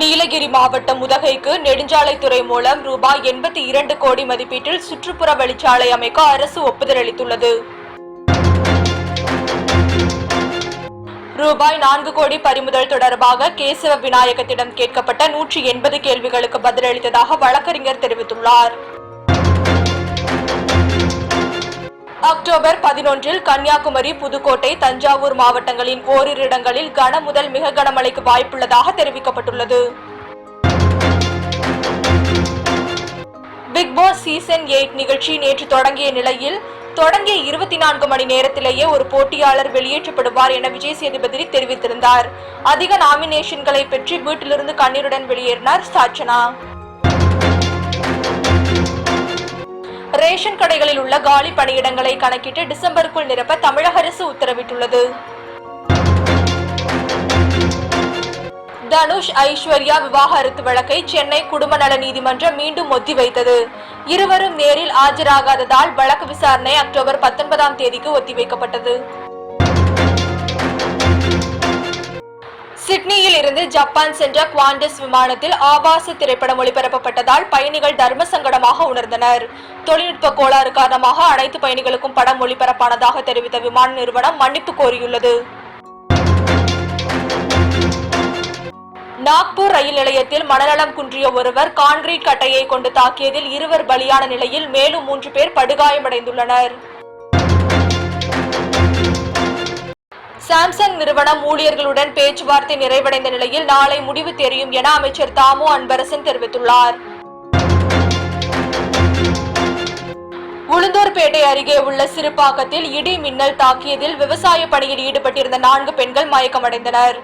நீலகிரி மாவட்டம் உதகைக்கு நெடுஞ்சாலைத்துறை மூலம் ரூபாய் எண்பத்தி இரண்டு கோடி மதிப்பீட்டில் சுற்றுப்புற வழிச்சாலை அமைக்க அரசு ஒப்புதல் அளித்துள்ளது. ரூபாய் நான்கு கோடி பறிமுதல் தொடர்பாக கேசவ விநாயகத்திடம் கேட்கப்பட்ட நூற்றி எண்பது கேள்விகளுக்கு பதிலளித்ததாக வழக்கறிஞர் தெரிவித்துள்ளார். அக்டோபர் பதினொன்றில் கன்னியாகுமரி புதுக்கோட்டை தஞ்சாவூர் மாவட்டங்களின் ஓரிரு இடங்களில் கன முதல் மிக கனமழைக்கு வாய்ப்புள்ளதாக தெரிவிக்கப்பட்டுள்ளது. பிக் பாஸ் சீசன் எயிட் நிகழ்ச்சி நேற்று தொடங்கிய நிலையில் தொடங்கிய இருபத்தி நான்கு மணி நேரத்திலேயே ஒரு போட்டியாளர் வெளியேற்றப்படுவார் என விஜய் சேதுபதி தெரிவித்திருந்தார். அதிக நாமினேஷன்களை பெற்று வீட்டிலிருந்து கண்ணீருடன் வெளியேறினார் சாச்சனா. ரேஷன் கடைகளில் உள்ள காலி பணியிடங்களை கணக்கிட்டு டிசம்பருக்குள் நிரப்ப தமிழக அரசு உத்தரவிட்டுள்ளது. தனுஷ் ஐஸ்வர்யா விவாகரத்து வழக்கை சென்னை குடும்ப நல நீதிமன்றம் மீண்டும் ஒத்திவைத்தது இருவரும் நேரில் ஆஜராகாததால் வழக்கு விசாரணை அக்டோபர் பத்தொன்பதாம் தேதிக்கு ஒத்திவைக்கப்பட்டது சிட்னியில் இருந்து ஜப்பான் சென்ற குவாண்டஸ் விமானத்தில் ஆபாச திரைப்படம் ஒளிபரப்பப்பட்டதால் பயணிகள் தர்ம சங்கடமாக உணர்ந்தனர். தொழில்நுட்ப கோளாறு காரணமாக அனைத்து பயணிகளுக்கும் படம் ஒளிபரப்பானதாக தெரிவித்த விமான நிறுவனம் மன்னிப்பு கோரியுள்ளது. நாக்பூர் ரயில் நிலையத்தில் மனநலம் குன்றிய ஒருவர் கான்கிரீட் கட்டையை கொண்டு தாக்கியதில் இருவர் பலியான நிலையில் மேலும் மூன்று பேர் படுகாயமடைந்துள்ளனர். சாம்சங் நிறுவனம் ஊழியர்களுடன் பேச்சுவார்த்தை நிறைவடைந்த நிலையில் நாளை முடிவு தெரியும் என அமைச்சர் தாமு அன்பரசன் தெரிவித்துள்ளார். உளுந்தூர்பேட்டை அருகே உள்ள சிறுபாக்கத்தில் இடி மின்னல் தாக்கியதில் விவசாய பணியில் ஈடுபட்டிருந்த நான்கு பெண்கள் மயக்கமடைந்தனர்.